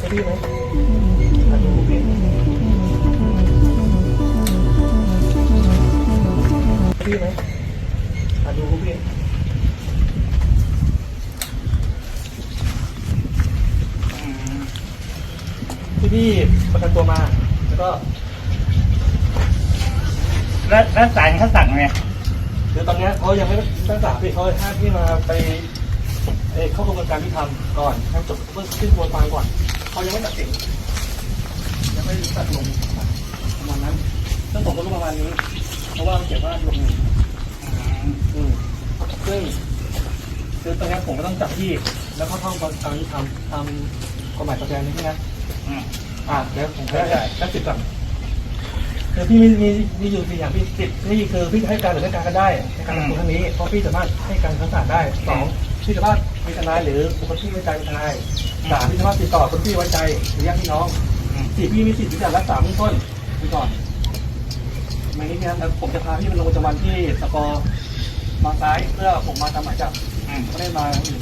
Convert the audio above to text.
จะดีไหมอะดูพี่จะดีไหมอะดูพี่ที่พี่ประกันตัวมา แล้วก็ แล้วแล้วสารเขาสั่งไงเดี๋ยวตอนเนี้ยเขายังไม่ตั้งสามปีเขาให้พี่มาไป เอ่อเข้ากระบวนการที่ทำก่อนให้จบเพื่อขึ้นกระบวนการก่อนเขายังไม่ตัดสินยังไม่ตัดลงประมาณนั้นซึ่งผมก็รู้ประมาณนี้ เพราะว่าเขียนว่าลงหนึ่งอืมซึ่งคือตอนเนี้ยผมก็ต้องจับพี่ แล้วก็ท่องกระบวนการที่ทำทำกฎหมายตัวแทนนี้นะอืมอ่าเดี๋ยวผมได้ได้ได้ได้สิบก่อนคือพี่มีมีมีอยู่สี่อย่างพี่สิบนี่คือพี่จะให้การหรือไม่ให้การก็ได้ในการทำตัวครั้งนี้เพราะพี่สามารถให้การทั้งศาลได้สอง พี่สามารถมีทนายหรือบุคคลที่ไว้ใจเป็นทนายสามพี่สามารถติดต่อคนที่ไว้ใจหรือญาติพี่น้องสี่พี่มีสิทธิ์ที่จะรักษาเบื้องต้นไปก่อนในนี้นะครับแล้วผมจะพาพี่มาลงประจำวันที่สกบางซ้ายเพื่อผมมาทำหมายจับไม่ได้มาอื่น